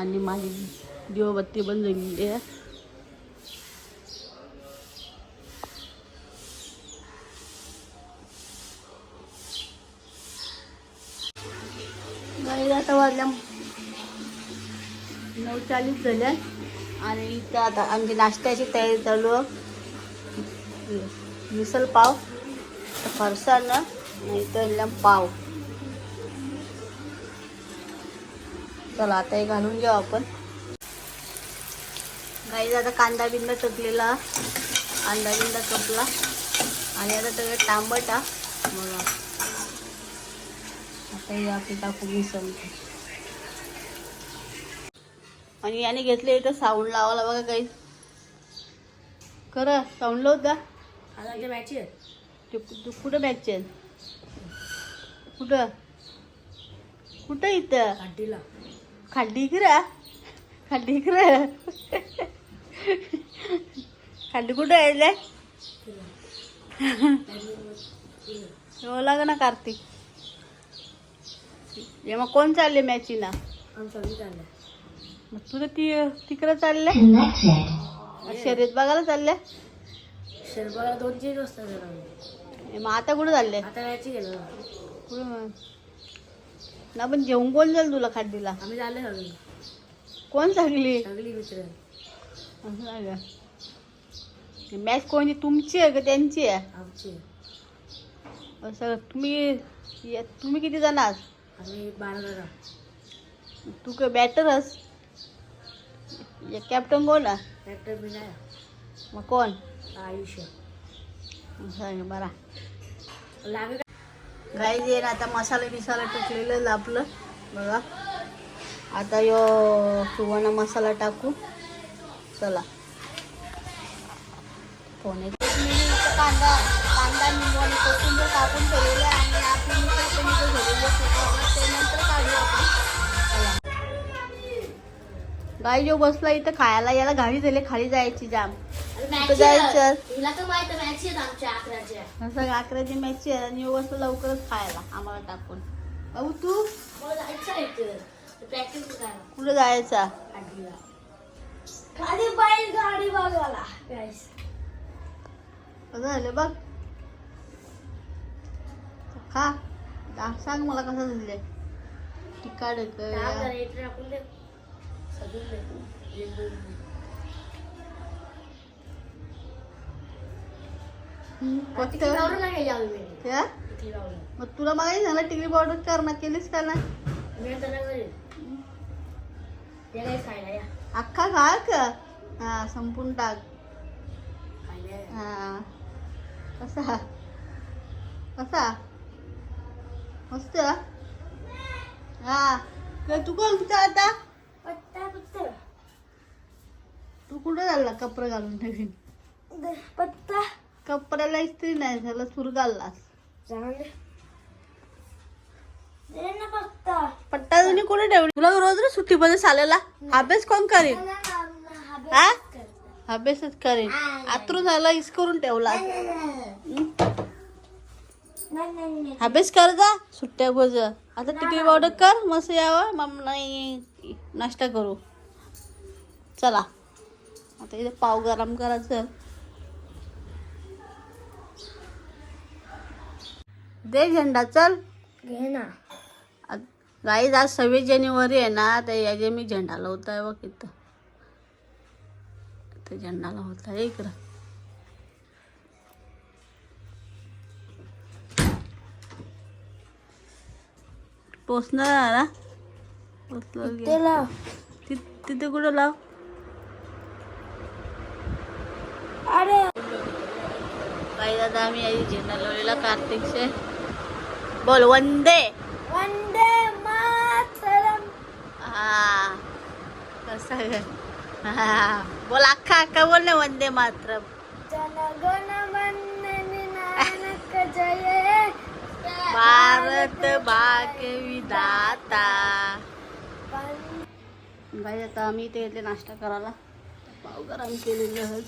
आणि माझी दिवबत्ती बंद झालेली आहे. आता वाजल्या नऊ चाळीस झाल्या. आणि इथं आता आमची नाश्त्याची तयारी चालू आहे. मिसल पाव फरसाण नाही तर पाव. चला आता हे घालून घेऊ आपण. गाईज आता कांदा बिंदा टकलेला कांदा बिंदा कपला आणि आता सगळं टांबटा बघा. आता हे आपण टाकू मिसळ आणि याने घेतले इथं साऊंड लावायला बघा काही खरं साऊंड लावत का मॅच कुठं बॅगचे कुठं? कुठं इथं? खाड्डी इकडं खाड्डी इकडं खाड्डी कुठं यायले लाग ना कार्तिक हे मग कोण चालले मॅची ना मग तुला ती तिकडं चालले. शर्यत बघायला चालले शर्माला दोन तीन वाजता. हे मग आता कुठं चालले आता मॅच गेलो कुठं? ना पण जेवण कोण जाईल तुला खाड्डीला आम्ही चालले सगळी. कोण सांगली? सगळी मित्र. असं का? मॅच कोणती तुमची आहे का त्यांची आहे? आमचे. असं तुम्ही या- तुम्ही किती जण आहात आम्ही बारा जण. तू काय बॅटरस कॅप्टन कोण आहे? ट्रॅक्टर नाही. मग कोण? आयुष्य. असं का? बरा. लागे गाई जे ना आता मसाला बिसाला टाकलेलं लापलं बघा आता यो सुवर्ण मसाला टाकू चला फोन येतो. कांदा कांदा निंबू आणि कोथिंबीर टाकून ठेवलेलं आणि आपली मिसळ झालेली. ते नंतर काढू आपण चला. गाई जो बसला इथं खायला याला घाडी झाली खाली जायची जाम कुठं जायचं. तुला तर माहीत मॅच आहेत आमच्या अकराच्या. असं अकराची मॅच आहे आणि यो बसला लवकरच खायला आम्हाला टाकून. बाबू तू? मला जायचं आहे प्रॅक्टिस करायला कुठं जायचा? खाली बैल गाडी बघायला. गाईस कसं झालं बघ. खा. दा- सांग मला कसं झालंय तिकाड टाकून दे. सजून दे. लावलं मग तुला मागायची झालं टिकली पावडर कर ना केलीस का ना मी त्याला घरी. ते काही खायला या. अख्खा खा का? हा संपून टाक. खायला या. हा. कसा? कसा? मस्त? हा. काय तू कोण कुठं आता? पत्ता पत्ता. तू कुठं झाला? कपडे घालून नवीन पत्ता. कपड्याला इस्त्री नाही झालं सूर घाललास. चांगले दे. ना पत्ता. पट्टा तुम्ही कुठे ठेवली? तुला रोज रोज सुट्टीमध्ये चालेला अभ्यास कोण करेल हा अभ्यासच करेल आतरू झाला इस करून ठेवला. अभ्यास कर जा सुट्ट्या बज. आता टिकली पावडर कर मस्त यावं. मग नाही नाश्ता करू. चला. आता इथे पाव गरम करायचं. दे झेंडा चल. घे ना. गाईज आज सव्वीस जानेवारी आहे ना तर याचे मी झेंडा लावताय बघ इथं. इथं झेंडा लावताय इकडं. टोचणार ना ति- तिथे कुठं लाव? अरे. काही दादा आम्ही आधी झेंडा लावलेला कार्तिकचे. बोल वंदे वंदे मातरम हा कसं? हा बोल अख्खा अख्खा बोल ना वंदे मातरम जनगण मन नानक जय भारत भाग्य विधाता गाई आता आम्ही इथे येते नाश्ता करायला पाव गरम केलेलं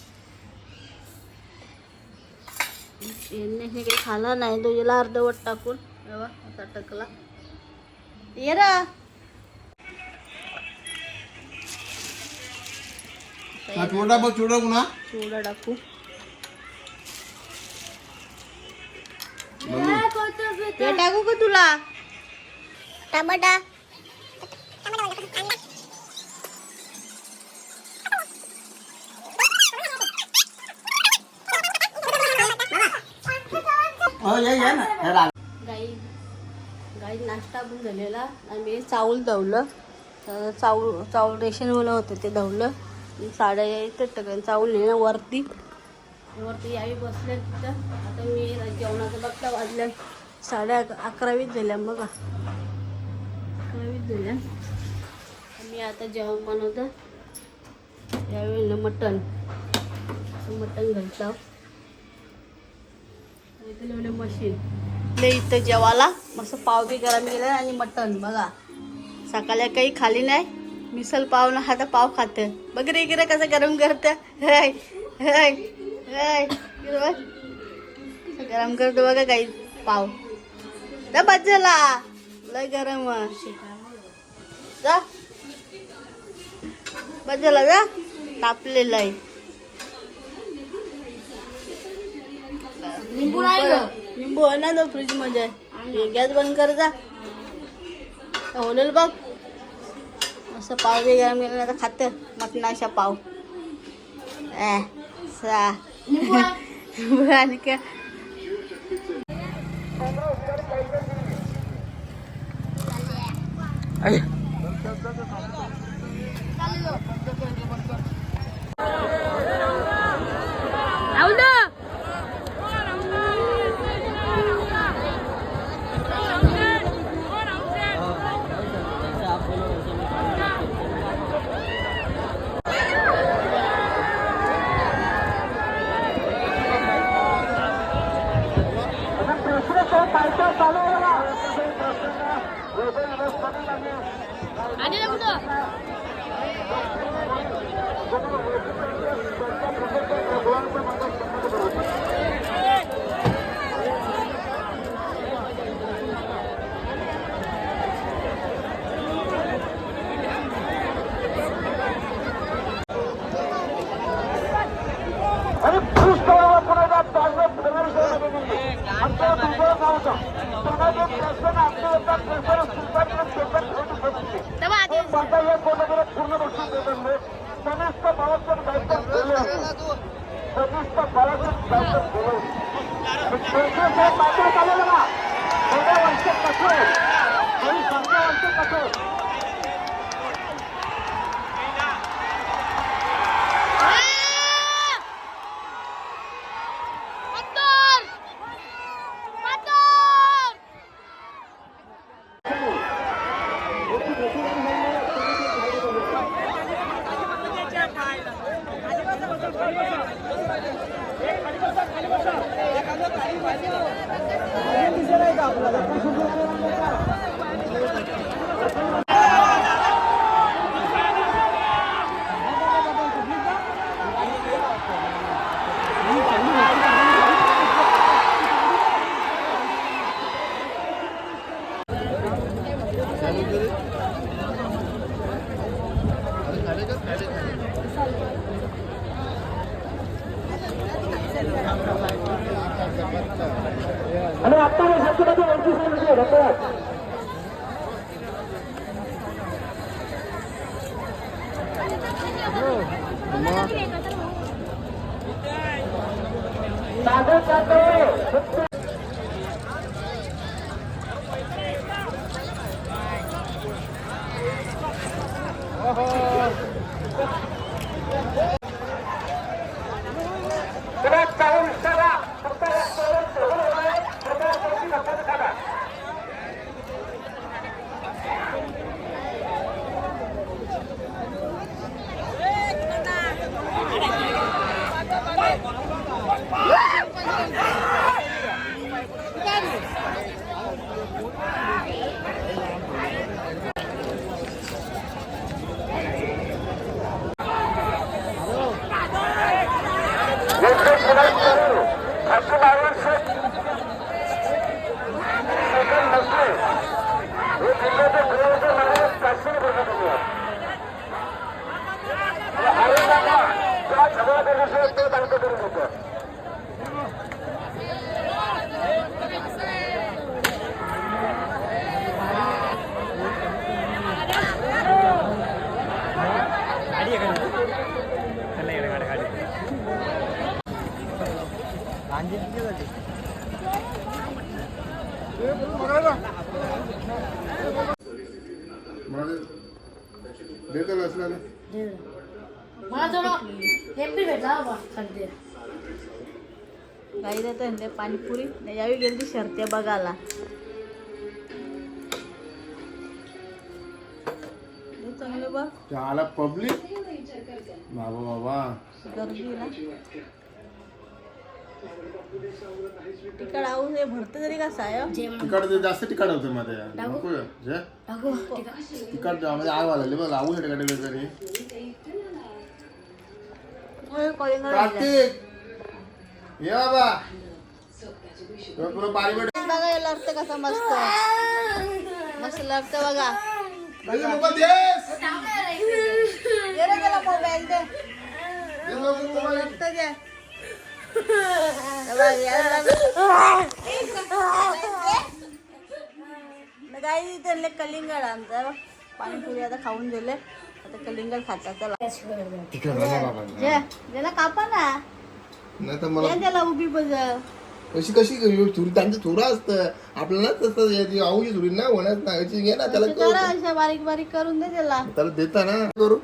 काही खाला नाही तो याला अर्धवट टाकून हे बघ, असा टकला ये रा हा, चिवडा बघ चिवडा पुन्हा गाई गाई नाश्ता पण झालेला. आम्ही चावल धवलं चावल चावल चावल रेशनवालं होतं ते धवलं साडे साड्या यायचं चावल नेलं वरती. वरती यावी बसले तिथं. आता मी जेवणाचं बघता वाजल्या. साड्या अकरावीच झाल्या बघा. अकरावीच झाल्या. मी आता जेवण बनवतं. यावेळी मटण. मटण घालतो. इथे मशीन. ले इथं जेवाला मस्त पाव बी गरम केलं आणि मटण बघा. सकाळी काही खाली नाही. मिसल पाव ना तर पाव खाते. बघ रे इकडे कसं गरम करतं. हय हय हय. गरम करतो बघा काही पाव. जा बाजूला. लय गरम आहे. जा. बाजूला जा. तापलेलं आहे. लिंबू आहे ना फ्रीजमध्ये. गॅस बंद कर जा. होलेल बघ. असं पाव जे गरम आता तर मटण अशा पाव. आणि. का 아니라고요. बाजूला चालवलं का पंधरा वर्ष कठोर आणि पंधरा वर्ष कठोर आणि आता सत्तराचे पंचवीस मिनिटे धन्यवाद सागर सागर मला थोडं हे भेटला बाबा काही देतो ते पाणीपुरी. नाही यावी गेली ती शर्त्या बघायला. हे चांगले बघ. त्याला पब्लिक बाबा बाबा. गर्दी ना. तिकड आऊ हे भरते तरी कसा आहे हो? तिकड ते जास्त तिकड होते मध्ये. नको जे? टाकू. तिकड. म्हणजे आग वाजले बघ तरी. होय, कलिंगड राहिलं. कार्तिक! ये बाबा. तो पुरं पाणी भेट बघा हे लागतं कसं मस्त मस्त लागतं बघा. मोबाईल देस दे रे त्याला मोबाईल दे. दे मोबाईल. लागतं दे. काही त्यांना कलिंगड आमचं पाणीपुरी आता खाऊन दिले आता कलिंगड खातात त्याला ज्याला कापा ना नाही तर मला त्याला उभी बज कशी कशी चुरी त्यांचं चुरा असतं आपल्याला तसं आऊची चुरी ना होण्यास नाही याची घे ना त्याला करा अशा बारीक बारीक करून दे त्याला त्याला देता ना करू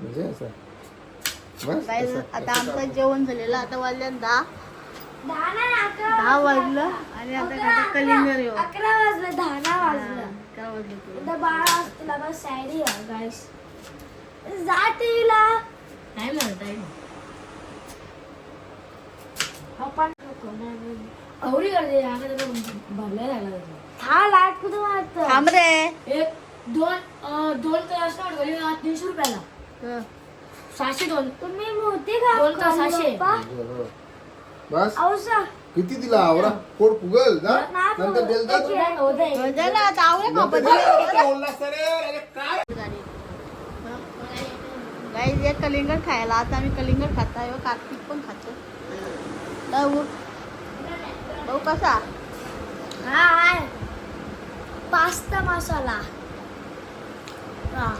म्हणजे असं आता आमचं जेवण झालेलं आता वाजल्या दहा. दहा वाजलं आणि आता कलिंगर येऊ. अकरा वाजलं दहा ना वाजलं. काय वाजलं तुला? उद्या बारा वाजता बस सायडी गाईस जा टीव्हीला टाइम झाला टाइम एवढी गर्दी आहे, आता त्याला भरल्या लागला त्याचा. हा लाट कुठं मारत थांब रे. एक दोन दोन तास ना गली तीनशे रुपयाला. हं. सहाशे दोन. तुम्ही मोठी का दोन तास सहाशे. बस. किती दिला आवरा? पोट फुगल जा नंतर जा तू. नंतर जा. अरे काय? कलिंगड खायला. आता आम्ही कलिंगड खाताय. हो, कार्तिक पण खातो. भाऊ भाऊ कसा? हा आहे पास्ता मसाला. हा.